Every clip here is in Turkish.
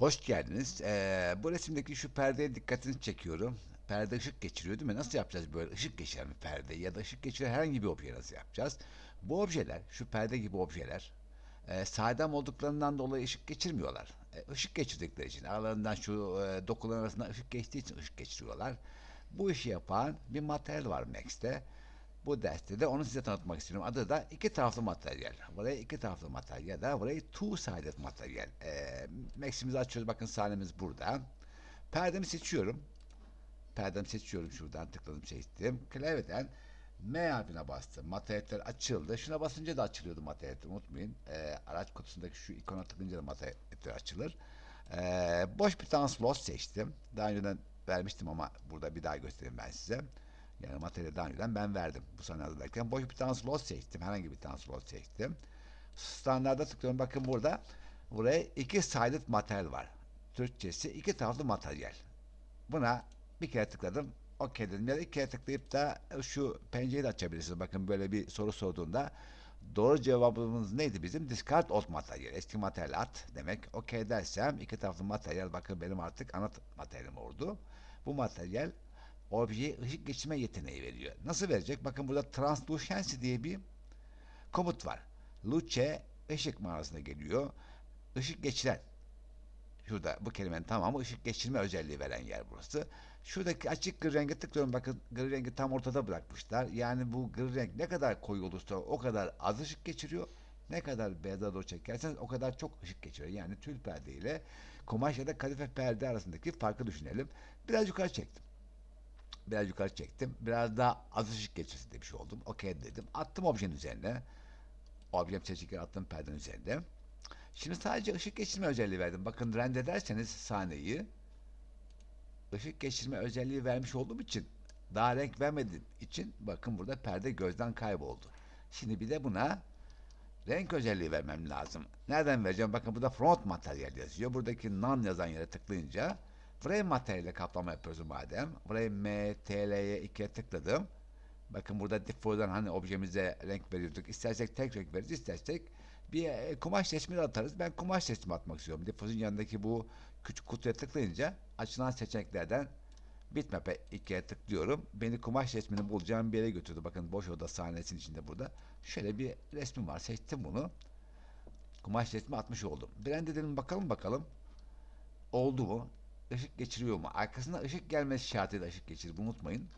Hoş geldiniz. Ee, bu resimdeki şu perdeye dikkatini çekiyorum. Perde ışık geçiriyor değil mi? Nasıl yapacağız böyle ışık geçiren bir perde ya da ışık geçiren herhangi bir obje nasıl yapacağız? Bu objeler, şu perde gibi objeler e, saydam olduklarından dolayı ışık geçirmiyorlar. E, ışık geçirdikleri için aralarından şu e, dokular arasında ışık geçtiği için ışık geçiriyorlar. Bu işi yapan bir materyal var Max'te. Bu derste de onu size tanıtmak istiyorum. Adı da iki taraflı materyal. Buraya iki taraflı materyal da burayı two sided materyal. Ee, Max'imizi açıyoruz. Bakın sahnemiz burada. Perdemi seçiyorum. Perdemi seçiyorum şuradan tıkladım seçtim. Klavyeden M harfine bastım. Materyaller açıldı. Şuna basınca da açılıyordu materyaller unutmayın. Ee, araç kutusundaki şu ikona tıklayınca da materyaller açılır. Ee, boş bir tane slot seçtim. Daha önceden vermiştim ama burada bir daha göstereyim ben size. Yani materyali daha önceden ben verdim bu sahne hazırlarken. Boş bir tane slot seçtim. Herhangi bir tane slot seçtim. Standarda tıklıyorum. Bakın burada buraya iki sided materyal var. Türkçesi iki taraflı materyal. Buna bir kere tıkladım. OK dedim. Ya da iki kere tıklayıp da şu pencereyi de açabilirsiniz. Bakın böyle bir soru sorduğunda doğru cevabımız neydi bizim? Discard old materyal. Eski materyal at demek. OK dersem iki taraflı materyal bakın benim artık ana materyalim oldu. Bu materyal objeye ışık geçirme yeteneği veriyor. Nasıl verecek? Bakın burada translucency diye bir komut var. Luce ışık manasına geliyor. Işık geçiren. Şurada bu kelimenin tamamı ışık geçirme özelliği veren yer burası. Şuradaki açık gri renge tıklıyorum. Bakın gri rengi tam ortada bırakmışlar. Yani bu gri renk ne kadar koyu olursa o kadar az ışık geçiriyor. Ne kadar beyaza doğru çekerseniz o kadar çok ışık geçiriyor. Yani tül perde ile kumaş ya da kadife perde arasındaki farkı düşünelim. Biraz yukarı çektim biraz yukarı çektim. Biraz daha az ışık geçirsin demiş oldum. Okey dedim. Attım objenin üzerine. Objem seçikleri attım perdenin üzerinde. Şimdi sadece ışık geçirme özelliği verdim. Bakın render ederseniz sahneyi ışık geçirme özelliği vermiş olduğum için daha renk vermediğim için bakın burada perde gözden kayboldu. Şimdi bir de buna renk özelliği vermem lazım. Nereden vereceğim? Bakın burada front materyal yazıyor. Buradaki non yazan yere tıklayınca Frame materyaliyle kaplama yapıyoruz madem. Frame M, TL'ye ikiye tıkladım. Bakın burada default'dan hani objemize renk veriyorduk. İstersek tek renk veririz, istersek bir e, kumaş de atarız. Ben kumaş resmi atmak istiyorum. Default'un yanındaki bu küçük kutuya tıklayınca açılan seçeneklerden bitmap'e ikiye tıklıyorum. Beni kumaş resmini bulacağım bir yere götürdü. Bakın boş oda sahnesinin içinde burada. Şöyle bir resmim var. Seçtim bunu. Kumaş resmi atmış oldum. Blend edelim bakalım bakalım. Oldu mu? Işık geçiriyor mu? Arkasında ışık gelmesi şartıyla ışık geçirir. Bunu unutmayın.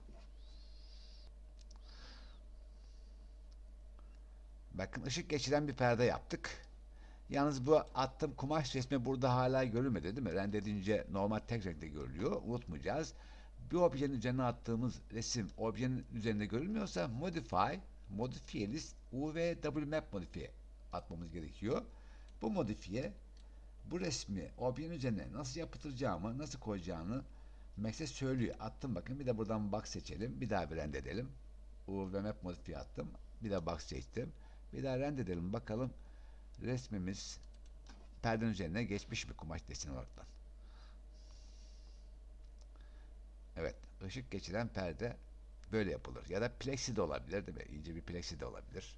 Bakın ışık geçiren bir perde yaptık. Yalnız bu attığım kumaş resmi burada hala görülmedi değil mi? Render normal tek renkte görülüyor. Unutmayacağız. Bir objenin üzerine attığımız resim objenin üzerinde görülmüyorsa modify, modifiye list, UV W map modifiye atmamız gerekiyor. Bu modifiye bu resmi objenin üzerine nasıl yaptıracağımı, nasıl koyacağını Max'e söylüyor. Attım bakın. Bir de buradan box seçelim. Bir daha bir render edelim. UV map modifiye attım. Bir de box seçtim. Bir daha edelim. Bakalım resmimiz perdenin üzerine geçmiş mi kumaş deseni olaraktan. Evet. ışık geçiren perde böyle yapılır. Ya da plexi de olabilir değil mi? İnce bir plexi de olabilir.